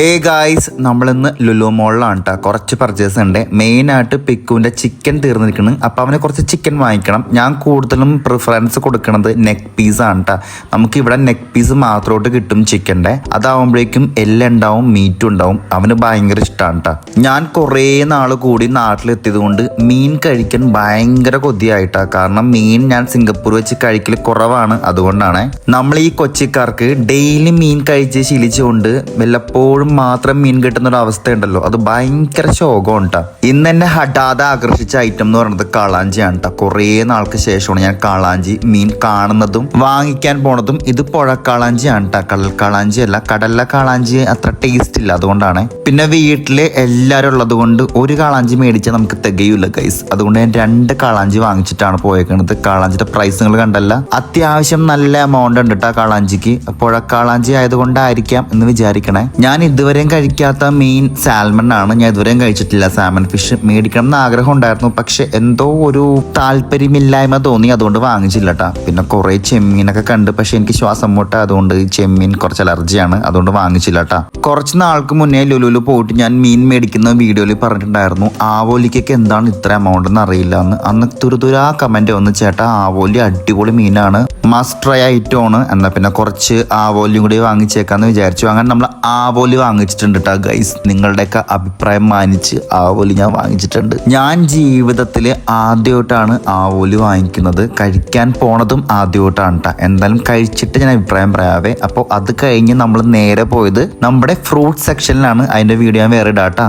Hey guys നമ്മളിന്ന് ലുലു മോളിലാണ് കേട്ടോ കുറച്ച് പർച്ചേസ് ഉണ്ട്. മെയിനായിട്ട് പിക്കുവിന്റെ ചിക്കൻ തീർന്നിരിക്കുന്നു അപ്പോൾ അവനെ കുറച്ച് ചിക്കൻ വാങ്ങിക്കണം. ഞാൻ കൂടുതലും പ്രിഫറൻസ് കൊടുക്കുന്നത് നെക്ക് പീസ് ആണ് കേട്ടോ നമുക്ക് ഇവിടെ നെക്ക് പീസ് മാത്രമായിട്ട് കിട്ടും ചിക്കന്റെ അതാവുമ്പോഴേക്കും എല്ലാം ഉണ്ടാവും മീറ്റും ഉണ്ടാവും. അവന് ഭയങ്കര ഇഷ്ടമാണ് കേട്ടോ ഞാൻ കുറേ നാൾ കൂടി നാട്ടിലെത്തിയത് കൊണ്ട് മീൻ കഴിക്കാൻ ഭയങ്കര കൊതിയായിട്ടാണ് കാരണം മീൻ ഞാൻ സിംഗപ്പൂർ വെച്ച് കഴിക്കൽ കുറവാണ് അതുകൊണ്ടാണ്. നമ്മൾ ഈ കൊച്ചിക്കാർക്ക് ഡെയിലി മീൻ കഴിച്ച് ശീലിച്ചുകൊണ്ട് വല്ലപ്പോഴും മാത്രം മീൻ കിട്ടുന്ന ഒരു അവസ്ഥ ഉണ്ടല്ലോ അത് ഭയങ്കര ശോകം കേട്ടോ ഇന്ന് എന്നെ ഹഠാതെ ആകർഷിച്ച ഐറ്റം എന്ന് പറയുന്നത് കാളാഞ്ചിയാണ് കേട്ടോ കുറേ നാൾക്ക് ശേഷമാണ് ഞാൻ കാളാഞ്ചി മീൻ കാണുന്നതും വാങ്ങിക്കാൻ പോണതും ഇത് പുഴക്കാളാഞ്ചിയാണ് കേട്ടോ കടൽ കാളാഞ്ചി അല്ല കടലിലെ കാളാഞ്ചി അത്ര ടേസ്റ്റ് ഇല്ല അതുകൊണ്ടാണ്. പിന്നെ വീട്ടിൽ എല്ലാവരും ഉള്ളത് കൊണ്ട് ഒരു കാളാഞ്ചി മേടിച്ചാൽ നമുക്ക് തികയില്ല ഗൈസ് അതുകൊണ്ട് ഞാൻ രണ്ട് കാളാഞ്ചി വാങ്ങിച്ചിട്ടാണ് പോയേക്കുന്നത് കാളാഞ്ചിയുടെ പ്രൈസ് നിങ്ങൾ കണ്ടല്ല. അത്യാവശ്യം നല്ല എമൗണ്ട് ഉണ്ട് കേട്ടോ കാളാഞ്ചിക്ക്. പുഴക്കാളാഞ്ചി ആയതുകൊണ്ടായിരിക്കാം എന്ന് വിചാരിക്കണേ. ഞാൻ ഇതുവരെയും കഴിക്കാത്ത മെയിൻ സാൽമൺ ആണ് ഞാൻ ഇതുവരെയും കഴിച്ചിട്ടില്ല. സാൽമൺ ഫിഷ് മേടിക്കണം എന്ന് ആഗ്രഹം ഉണ്ടായിരുന്നു പക്ഷെ എന്തോ ഒരു താല്പര്യമില്ലായ്മ തോന്നി. അതുകൊണ്ട് വാങ്ങിച്ചില്ല കേട്ടാ പിന്നെ കുറെ ചെമ്മീനൊക്കെ കണ്ട്. പക്ഷെ എനിക്ക് ശ്വാസം മുട്ട. അതുകൊണ്ട് ചെമ്മീൻ കുറച്ച് അലർജിയാണ്. അതുകൊണ്ട് വാങ്ങിച്ചില്ല കേട്ടാ കുറച്ച് നാൾക്ക് മുന്നേ ലുലുലു പോയിട്ട് ഞാൻ മീൻ മേടിക്കുന്ന വീഡിയോയിൽ പറഞ്ഞിട്ടുണ്ടായിരുന്നു. ആവോലിക്കൊക്കെ എന്താണ് ഇത്ര എമൗണ്ട് എന്ന് അറിയില്ല എന്ന്. അന്ന് തുരുതുരാ കമന്റ് വന്ന്. ചേട്ടാ ആവോലി അടിപൊളി മീനാണ്. മസ്റ്റ് ട്രൈ ഐറ്റം ആണ്. എന്നാ പിന്നെ കുറച്ച് ആവോലിയും കൂടി വാങ്ങിച്ചേക്കാന്ന് വിചാരിച്ചു. അങ്ങനെ നമ്മൾ ആവോലി വാങ്ങിച്ചിട്ടുണ്ട് കേട്ടോ ഗൈസ് നിങ്ങളുടെയൊക്കെ അഭിപ്രായം മാനിച്ച് ആവോലി ഞാൻ വാങ്ങിച്ചിട്ടുണ്ട്. ഞാൻ ജീവിതത്തിൽ ആദ്യമായിട്ടാണ് ആവോലി വാങ്ങിക്കുന്നത്. കഴിക്കാൻ പോണതും ആദ്യമായിട്ടാണ് കേട്ടോ എന്തായാലും കഴിച്ചിട്ട് ഞാൻ അഭിപ്രായം പറയാവേ. അപ്പോൾ അത് കഴിഞ്ഞ് നമ്മൾ നേരെ പോയത് നമ്മുടെ ഫ്രൂട്ട് സെക്ഷനിലാണ് അതിന്റെ വീഡിയോ ഞാൻ വേറെ ഇടാം ട്ടാ.